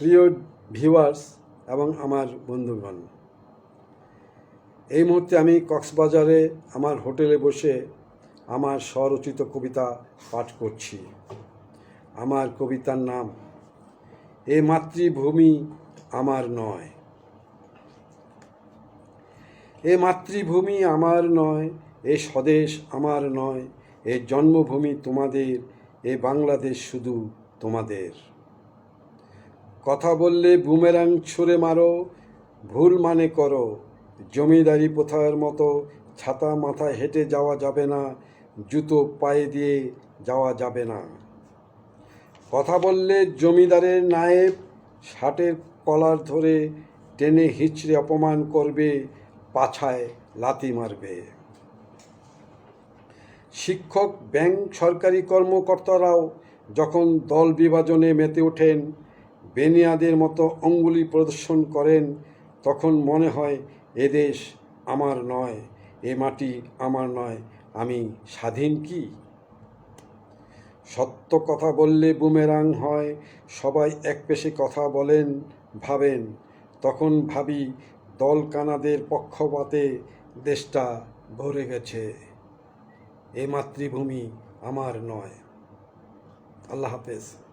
প্রিয় ভিউয়ার্স এবং আমার বন্ধুগণ, এই মুহূর্তে আমি কক্সবাজারে আমার হোটেলে বসে আমার স্বরচিত কবিতা পাঠ করছি। আমার কবিতার নাম, এ মাতৃভূমি আমার নয়। এ মাতৃভূমি আমার নয়, এ স্বদেশ আমার নয়, এ জন্মভূমি তোমাদের, এ বাংলাদেশ শুধু তোমাদের। কথা বললে বুমেরাং ছুঁড়ে মারো, ভুল মানে করো। জমিদারি প্রথার মতো ছাতা মাথায় হেঁটে যাওয়া যাবে না, জুতো পায়ে দিয়ে যাওয়া যাবে না। কথা বললে জমিদারের নায়েব ষাটের কলার ধরে টেনে হিচড়ে অপমান করবে, পাছায় লাতি মারবে। শিক্ষক, ব্যাংক, সরকারি কর্মকর্তারাও যখন দল বিভাজনে মেতে ওঠেন বেনিয়াদের মতো অঙ্গুলি প্রদর্শন করেন, তখন মনে হয় এদেশ আমার নয়, এ মাটি আমার নয়, আমি স্বাধীন কি? সত্য কথা বললে বুমেরাং হয়, সবাই এক পেশে কথা বলেন, ভাবেন। তখন ভাবি, দল কানাদের পক্ষপাতে দেশটা ভরে গেছে। এ মাতৃভূমি আমার নয়। আল্লাহ হাফেজ।